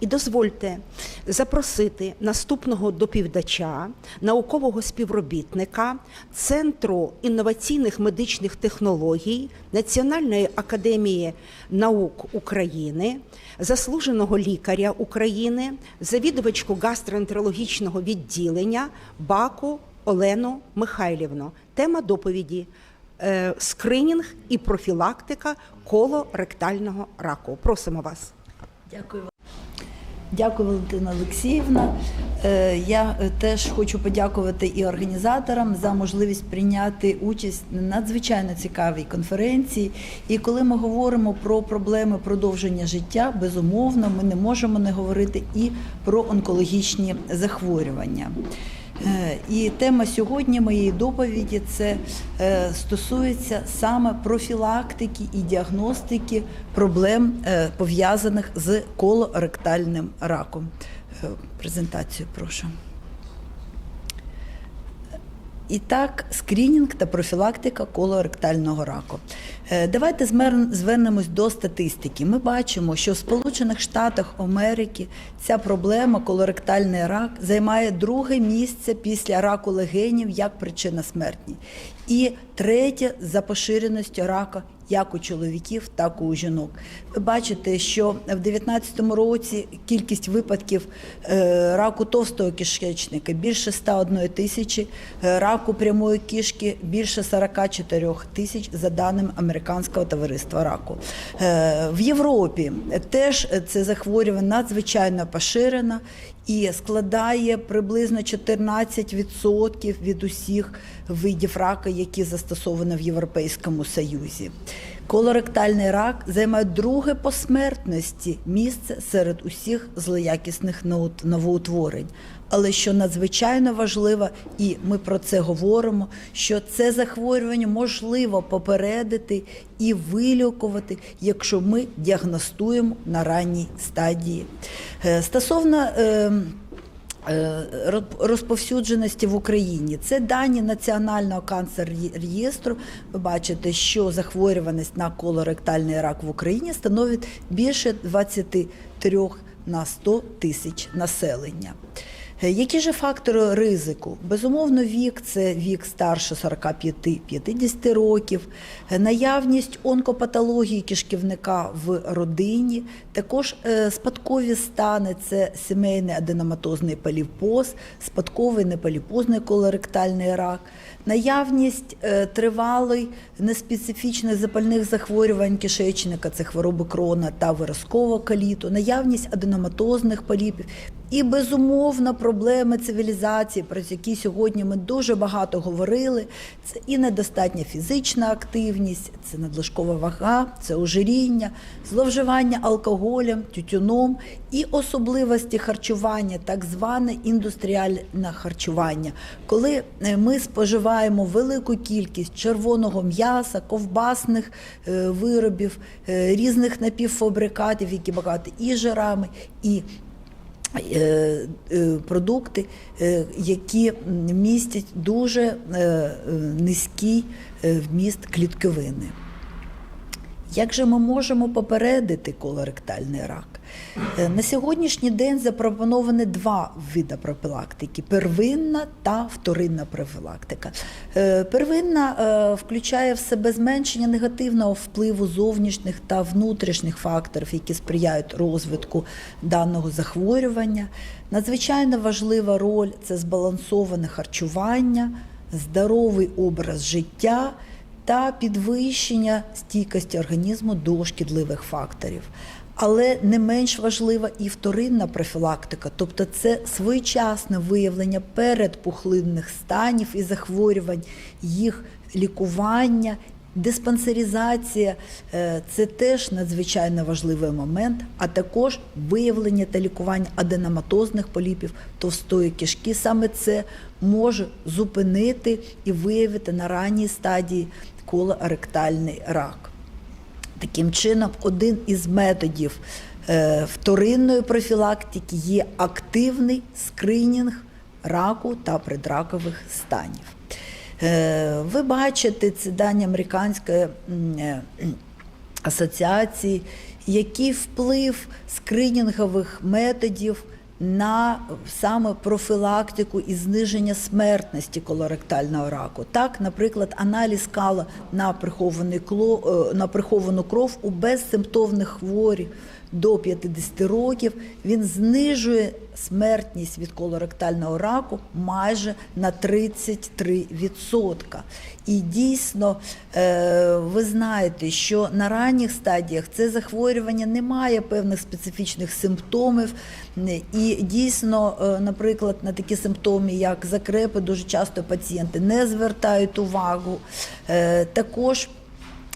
І дозвольте запросити наступного доповідача, наукового співробітника Центру інноваційних медичних технологій Національної академії наук України, заслуженого лікаря України, завідувачку гастроентерологічного відділення Баку Олену Михайлівну. Тема доповіді е, скринінг і профілактика колоректального раку. Просимо вас. Дякую. Дякую, Валентина Олексіївна. Е, Я е, теж хочу подякувати і організаторам за можливість прийняти участь на надзвичайно цікавій конференції. І коли ми говоримо про проблеми продовження життя, безумовно, ми не можемо не говорити і про онкологічні захворювання. Е, І тема сьогодні моєї доповіді це е, стосується саме профілактики і діагностики проблем е, пов'язаних з колоректальним раком. Презентацію прошу. І так, скринінг та профілактика колоректального раку. Е, Давайте звернемось до статистики. Ми бачимо, що в Сполучених Штатах Америки ця проблема колоректальний рак займає друге місце після раку легенів як причина смерті, і третє за поширеністю рака як у чоловіків, так і у жінок. Ви бачите, що в 2019 році кількість випадків е, раку товстого кишечника більше 101 тисячі, е, раку прямої кишки більше 44 тисяч за даними Американського товариства раку. Е, В Європі теж це захворювання надзвичайно поширено і складає приблизно 14% від усіх видів рака, які застосовані в Європейському Союзі. Колоректальний рак займає друге по смертності місце серед усіх злоякісних новоутворень. Але що надзвичайно важливо, і ми про це говоримо, що це захворювання можливо попередити і вилікувати, якщо ми діагностуємо на ранній стадії. Е, Стосовно е, е, роз- розповсюдженості в Україні. Це дані Національного канцер-реєстру. Ви бачите, що захворюваність на колоректальний рак в Україні становить більше 23 на 100 тисяч населення. Е, Які ж фактори ризику? Безумовно, вік це вік старше 45-50 років, Е, наявність онкопатології кишківника в родині, також е, спадкові стани це сімейний аденоматозний поліпоз, спадковий неполіпозний колоректальний рак, наявність е, тривалий неспецифічних запальних захворювань кишечника, це хвороби крона та виразкового каліту, наявність аденоматозних поліпів і безумовно проблеми цивілізації, про які сьогодні ми дуже багато говорили. Це і недостатня фізична активність, це надлишкова вага, це ожиріння, зловживання алкоголем, тютюном і особливості харчування, так зване індустріальне харчування, коли е, ми споживаємо велику кількість червоного м'яса, ковбасних е, виробів, е, різних напівфабрикатів, які багаті і жирами, і е, продукти, які містять дуже низький вміст клітковини. Як же ми можемо попередити колоректальний рак? Е, На сьогоднішній день запропоновані два види профілактики: первинна та вторинна профілактика. Е, Первинна е, включає в себе зменшення негативного впливу зовнішніх та внутрішніх факторів, які сприяють розвитку даного захворювання. Надзвичайно важлива роль це збалансоване харчування, здоровий образ життя та підвищення стійкості організму до шкідливих факторів. Але не менш важлива і вторинна профілактика, тобто це своєчасне виявлення передпухлинних станів і захворювань, їх лікування, диспансеризація е, це теж надзвичайно важливий момент, а також виявлення та лікування аденоматозних поліпів товстої кишки. Саме це може зупинити і виявити на ранній стадії колоректальний рак. Таким чином, один із методів е, вторинної профілактики є активний скринінг раку та предракових станів. Е, ви бачите, це дані американської е, асоціації який вплив скринінгових методів на саме профілактику і зниження смертності колоректального раку. Так, наприклад, аналіз кала на прихований кло, е, на приховану кров у безсимптомних хворих до 50 років він знижує смертність від колоректального раку майже на 33%. І дійсно, е, ви знаєте, що на ранніх стадіях це захворювання не має певних специфічних симптомів. І дійсно, е, наприклад, на такі симптоми, як закрепи, дуже часто пацієнти не звертають увагу. Е, Також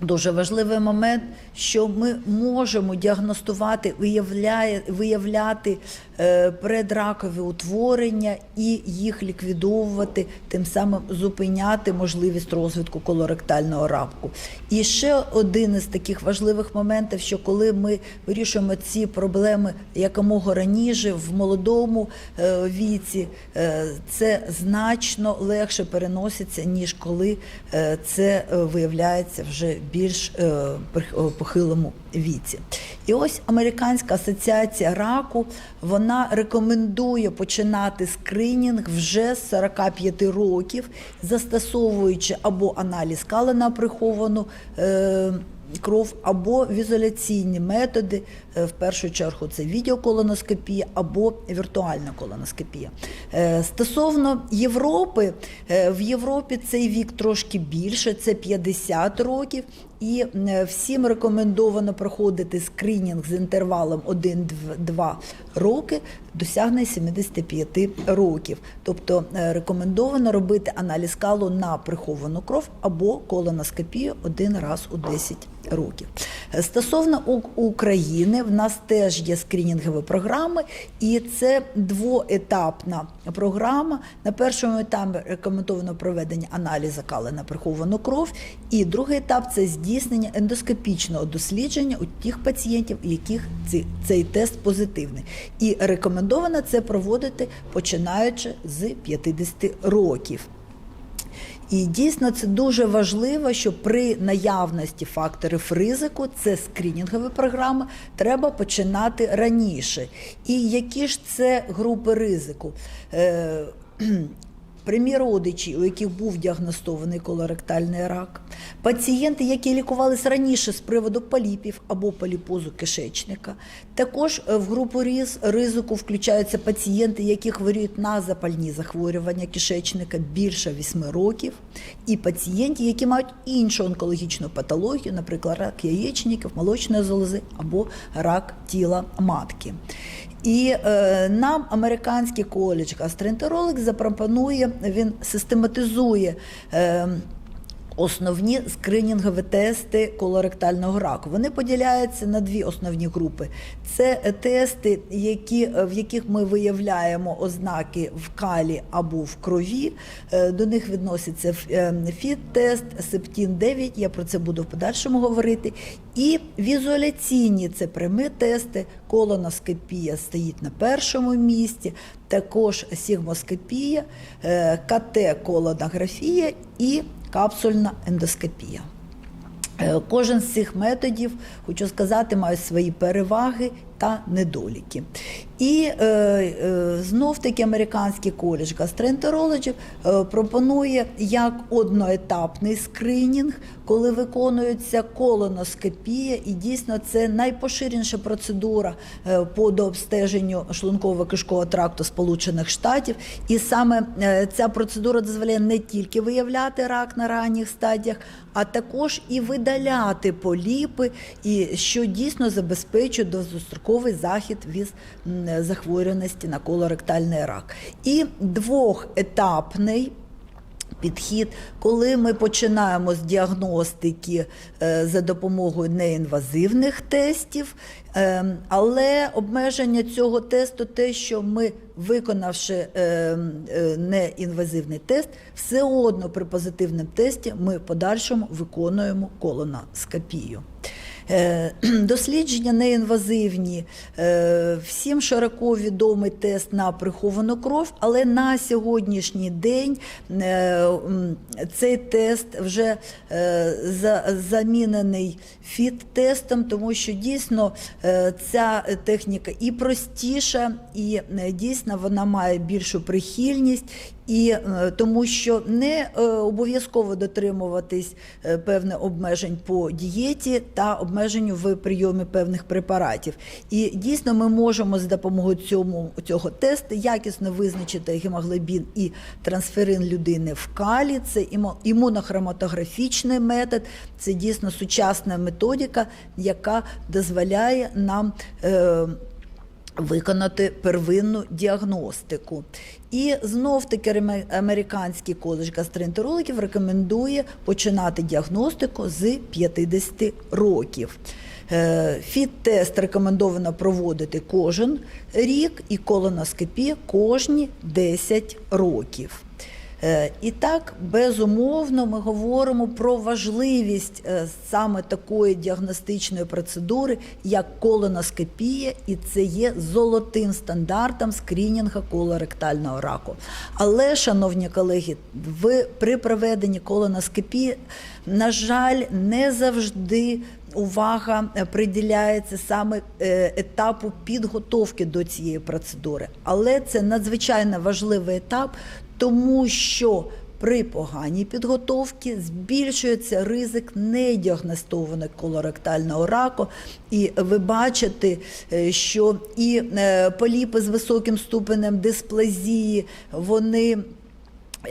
Дуже важливий момент, що ми можемо діагностувати, виявляє, виявляти е, предракові утворення і їх ліквідовувати, тим самим зупиняти можливість розвитку колоректального раку. І ще один із таких важливих моментів, що коли ми вирішуємо ці проблеми якомога раніше в молодому е, віці, е, це значно легше переноситься, ніж коли е, це е, виявляється вже більш е, е, похилому віці. І ось Американська асоціація раку вона рекомендує починати скринінг вже з 45 років, застосовуючи або аналіз калина приховану. Е, Кров або візуляційні методи, е, в першу чергу це відеоколоноскопія або віртуальна колоноскопія. Е, Стосовно Європи, е, в Європі цей вік трошки більше, це 50 років, і всім рекомендовано проходити скринінг з інтервалом 1-2 роки досягне 75 років. Тобто рекомендовано робити аналіз калу на приховану кров або колоноскопію один раз у 10 років. Стосовно України, в нас теж є скринінгові програми, і це двоетапна програма. На першому етапі рекомендовано проведення аналізу кали на приховану кров, і другий етап це здійснення ендоскопічного дослідження у тих пацієнтів, у яких цей тест позитивний. І рекомендовано це проводити починаючи з 50 років. І дійсно це дуже важливо, що при наявності факторів ризику, це скринінгові програми, треба починати раніше. І які ж це групи ризику? Прямі родичі, у яких був діагностований колоректальний рак, пацієнти, які лікувалися раніше з приводу поліпів або поліпозу кишечника. Також е, в групу різ- ризику включаються пацієнти, які хворіють на запальні захворювання кишечника більше 8 років, і пацієнти, які мають іншу онкологічну патологію, наприклад, рак яєчників, молочної залози або рак тіла матки. І е, нам американський коледж гастроентеролог запропонує, він систематизує. Е, Основні скринінгові тести колоректального раку. Вони поділяються на дві основні групи. Це тести, які, в яких ми виявляємо ознаки в калі або в крові. Е, До них відноситься е, ФІТ-тест, Септін-9, я про це буду в подальшому говорити. І візуаляційні це прямі тести, колоноскопія стоїть на першому місці, також сігмоскопія, е, КТ-колонографія і капсульна ендоскопія. Е, Кожен з цих методів, хочу сказати, має свої переваги та недоліки. І е, е, знов таки американський коледж гастроентерологів е, пропонує як одноетапний скринінг, коли виконується колоноскопія, і дійсно це найпоширеніша процедура е, по дообстеженню шлунково-кишкового тракту Сполучених Штатів. І саме е, ця процедура дозволяє не тільки виявляти рак на ранніх стадіях, а також і видаляти поліпи, і що дійсно забезпечує довгостроковий захід від захворюваності на колоректальний рак. І двохетапний підхід, коли ми починаємо з діагностики е, за допомогою неінвазивних тестів, е, але обмеження цього тесту те, що ми, виконавши е, неінвазивний тест, все одно при позитивному тесті ми в подальшому виконуємо колоноскопію. Е, Дослідження неінвазивні, Е, всім широко відомий тест на приховану кров, але на сьогоднішній день е, цей тест вже замінений фіт-тестом, тому що дійсно ця техніка і простіша, і дійсно вона має більшу прихильність. І е, тому, що не е, обов'язково дотримуватись е, певних обмежень по дієті та обмеженню в прийомі певних препаратів. І дійсно ми можемо з допомогою цьому цього тесту якісно визначити гемоглобін і трансферин людини в калі. Це імунохроматографічний метод. Це дійсно сучасна методика, яка дозволяє нам. Виконати первинну діагностику. І знов таки реме- американський коледж гастроентерологів рекомендує починати діагностику з 50 років. Е, Фіт-тест рекомендовано проводити кожен рік і колоноскопія кожні 10 років. Е, І так, безумовно, ми говоримо про важливість е, саме такої діагностичної процедури, як колоноскопія, і це є золотим стандартом скрінінгу колоректального раку. Але, шановні колеги, в, при проведенні колоноскопії, на жаль, не завжди увага е, приділяється саме етапу підготовки до цієї процедури. Але це надзвичайно важливий етап, тому що при поганій підготовці збільшується ризик недіагностованого колоректального раку. І ви бачите, е, що і е, поліпи з високим ступенем дисплазії, вони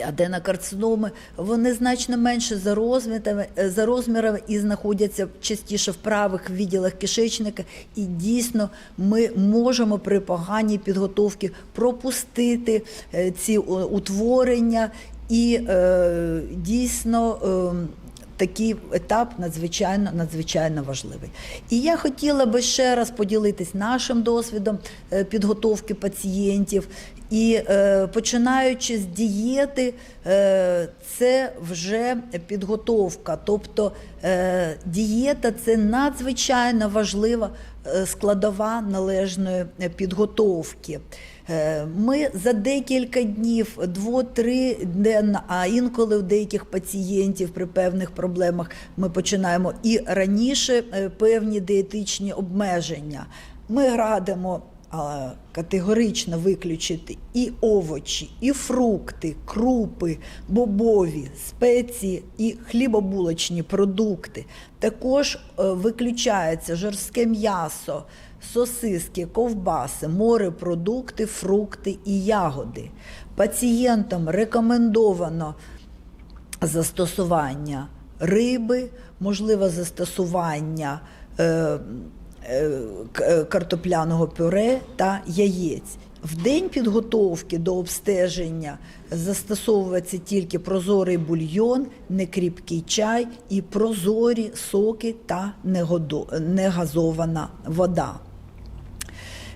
Аденокарциноми, вони значно менше за розмірами, за розмірами і знаходяться частіше в правих відділах кишечника. І дійсно ми можемо при поганій підготовці пропустити е, ці утворення і е, дійсно. Такий етап надзвичайно надзвичайно важливий. І я хотіла би ще раз поділитись нашим досвідом е, підготовки пацієнтів. І е, починаючи з дієти, е, це вже підготовка. Тобто е, дієта це надзвичайно важлива е, складова належної е, підготовки. Е, Ми за декілька днів, дво-три денно, а інколи у деяких пацієнтів при певних проблемах ми починаємо і раніше е, певні дієтичні обмеження. Ми радимо категорично виключити і овочі, і фрукти, крупи, бобові, спеції і хлібобулочні продукти. Також е, виключається жорстке м'ясо, сосиски, ковбаси, морепродукти, фрукти і ягоди. Пацієнтам рекомендовано застосування риби, можливе застосування е, картопляного пюре та яєць. В день підготовки до обстеження застосовується тільки прозорий бульйон, некріпкий чай і прозорі соки та негазована вода.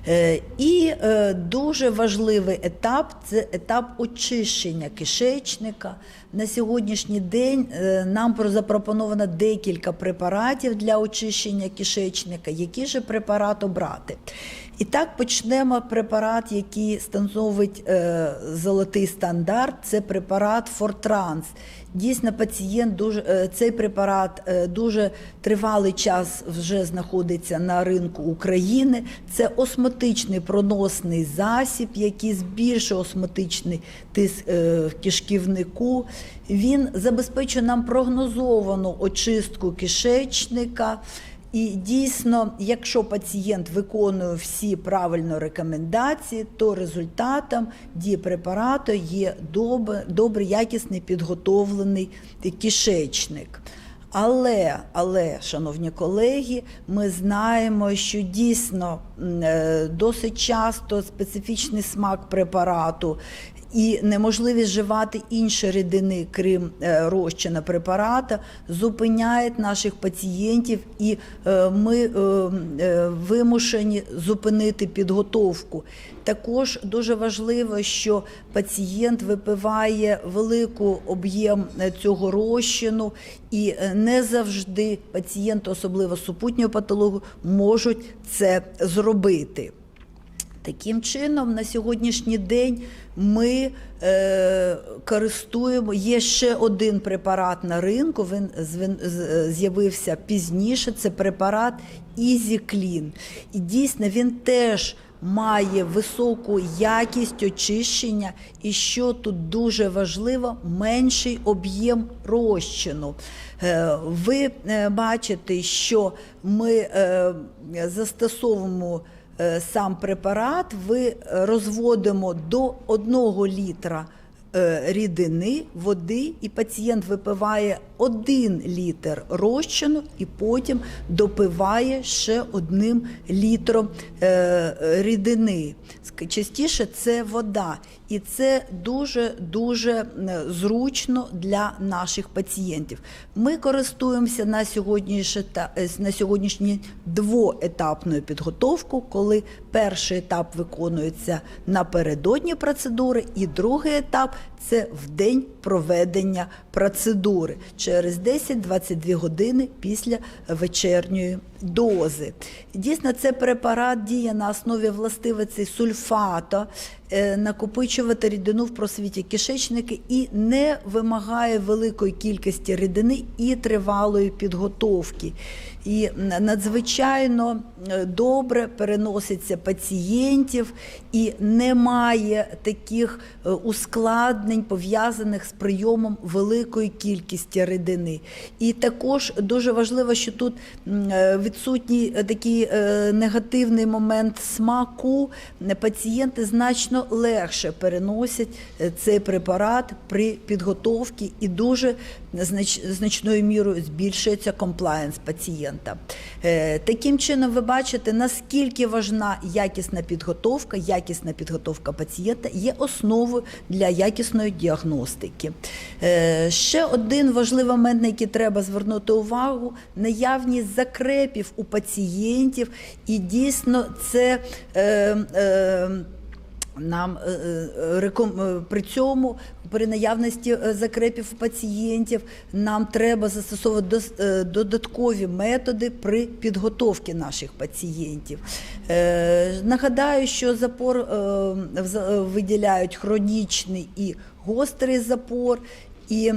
Е, І е, дуже важливий етап це етап очищення кишечника. На сьогоднішній день е, нам про- запропоновано декілька препаратів для очищення кишечника. Які же препарат обрати? І так почнемо препарат, який становить е, золотий стандарт. Це препарат Фортранс. Дійсно, пацієнт дуже е, цей препарат е, дуже тривалий час вже знаходиться на ринку України. Це осмотичний проносний засіб, який збільшує осмотичний тиск е, в кишківнику. Він забезпечує нам прогнозовану очистку кишечника. І дійсно, якщо пацієнт виконує всі правильно рекомендації, то результатом дії препарату є добре, добре якісний підготовлений кишечник. Але, але, шановні колеги, ми знаємо, що дійсно е, досить часто специфічний смак препарату і неможливість вживати інші рідини, крім е, розчина препарата, зупиняє наших пацієнтів, і е, ми е, вимушені зупинити підготовку. Також дуже важливо, що пацієнт випиває велику об'єм цього розчину, і не завжди пацієнти, особливо з супутньою патологією, можуть це зробити. Таким чином, на сьогоднішній день ми е, користуємо. Є ще один препарат на ринку. Він з'явився пізніше. Це препарат Ізіклін. І дійсно він теж має високу якість очищення, і що тут дуже важливо, менший об'єм розчину. Е, Ви е, бачите, що ми е, застосовуємо е, сам препарат, ви е, розводимо до 1 літра е, рідини, води, і пацієнт випиває 1 літр розчину і потім допиває ще одним літром е, рідини. Частіше це вода. І це дуже дуже зручно для наших пацієнтів. Ми користуємося на сьогоднішній е, на сьогоднішній двоетапною підготовкою, коли перший етап виконується напередодні процедури, і другий етап це в день проведення процедури через 10-22 години після вечірньої дози. Дійсно, це препарат діє на основі властивиці сульфата, е, накопичувати рідину в просвіті кишечники і не вимагає великої кількості рідини і тривалої підготовки. І надзвичайно е, добре переноситься пацієнтів і немає таких е, ускладнень, пов'язаних з прийомом великої кількості рідини. І також дуже важливо, що тут е, відсутній такий негативний момент смаку. Пацієнти значно легше переносять цей препарат при підготовці і дуже значною мірою збільшується комплаєнс пацієнта. Е, Таким чином, ви бачите, наскільки важна якісна підготовка, якісна підготовка пацієнта є основою для якісної діагностики. Е, Ще один важливий момент, на який треба звернути увагу: наявність закрепів у пацієнтів, і дійсно це. Е, е, нам е, е, е, при цьому при наявності закрепів пацієнтів нам треба застосовувати додаткові методи при підготовці наших пацієнтів. Нагадаю, що запор виділяють хронічний і гострий запор. І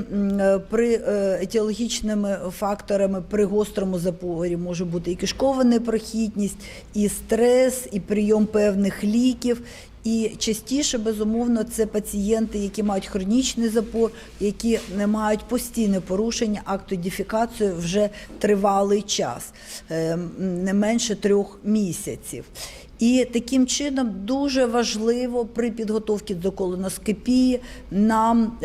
при етіологічними факторами при гострому запорі може бути і кишкова непрохідність, і стрес, і прийом певних ліків. І частіше, безумовно, це пацієнти, які мають хронічний запор, які не мають постійне порушення акту діфікації вже тривалий час, е, не менше трьох місяців. І таким чином дуже важливо при підготовці до колоноскопії нам.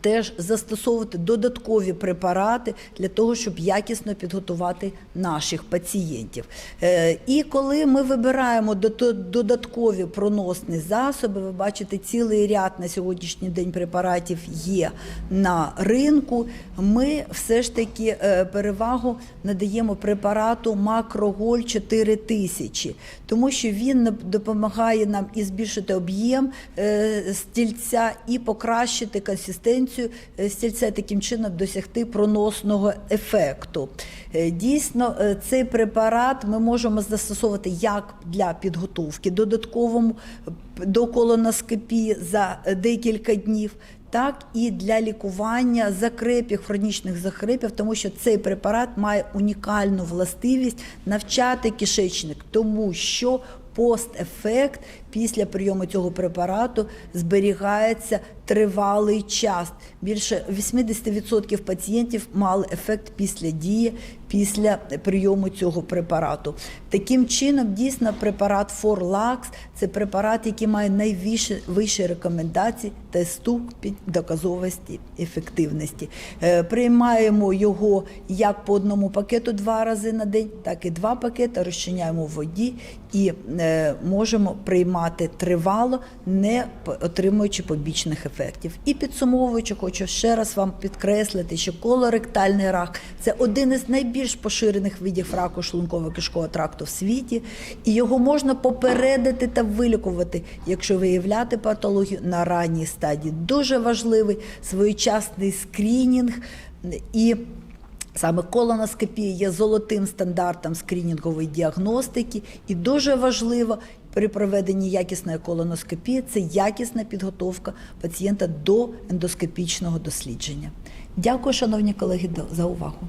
Теж застосовувати додаткові препарати для того, щоб якісно підготувати наших пацієнтів. Е, І коли ми вибираємо додаткові проносні засоби, ви бачите, цілий ряд на сьогоднішній день препаратів є на ринку. Ми все ж таки е, перевагу надаємо препарату Макроголь 4000, тому що він допомагає нам і збільшити об'єм е, стільця, і покращити консистенцію е, стільця, таким чином досягти проносного ефекту. Е, Дійсно, е, цей препарат ми можемо застосовувати як для підготовки додатковому до колоноскопії за декілька днів. Так і для лікування закрепів, хронічних захрипів, тому що цей препарат має унікальну властивість навчати кишечник, тому що постефект після прийому цього препарату зберігається тривалий час. Більше 80% пацієнтів мали ефект після дії, після прийому цього препарату. Таким чином, дійсно, препарат Forlax – це препарат, який має найвищі вищі рекомендації та ступінь доказовості ефективності. Е, Приймаємо його як по одному пакету два рази на день, так і два пакети розчиняємо в воді і е, можемо приймати тривало, не отримуючи побічних ефектів. І підсумовуючи, хочу ще раз вам підкреслити, що колоректальний рак це один із найбільш поширених видів раку шлунково-кишкового тракту в світі, і його можна попередити та вилікувати, якщо виявляти патологію на ранній стадії. Дуже важливий своєчасний скринінг і. Саме колоноскопія є золотим стандартом скринінгової діагностики, і дуже важливо при проведенні якісної колоноскопії це якісна підготовка пацієнта до ендоскопічного дослідження. Дякую, шановні колеги, за увагу.